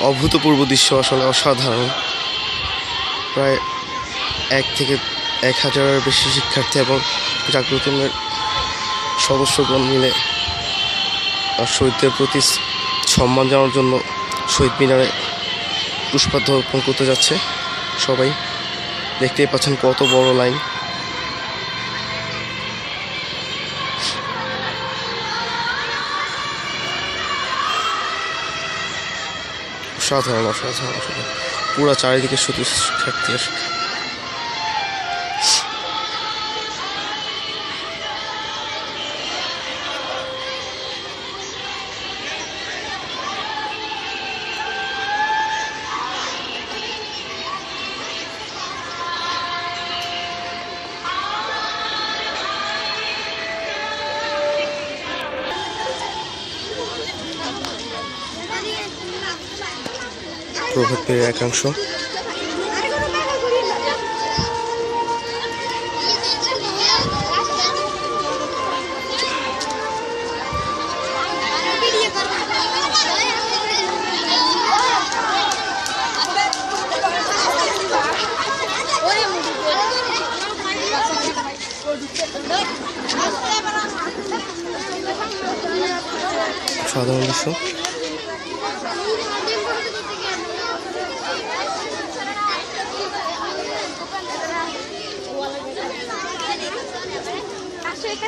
অভূতপূর্ব দৃশ্য আসলে অসাধারণ। প্রায় এক থেকে এক হাজারের বেশি শিক্ষার্থী এবং জাগ্রতনের সদস্যগণ মিলে শহীদদের প্রতি সম্মান জানানোর জন্য শহীদ মিনারে পুষ্পার্ঘ অর্পণ করতে যাচ্ছে। সবাই দেখতেই পাচ্ছেন কত বড় লাইন। অসাধারণ অসাধারণ অসাধারণ পুরো চারিদিকে শুধু শিক্ষার্থী আর শিক্ষার্থী। প্রভাত পেয়ের একাংশ সাধারণ দৃশ্য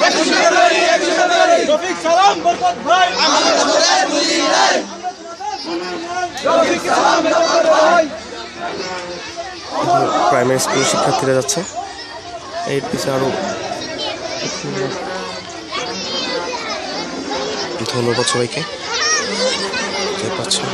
জাতীয় কমিটি রফিক সালাম বরকত ভাই রফিক সালাম বরকত ভাই। প্রাইমারি স্কুল শিক্ষার্থীরা যাচ্ছে। এর পিছনে আরও ধন্যবাদ সবাইকে। পাচ্ছেন।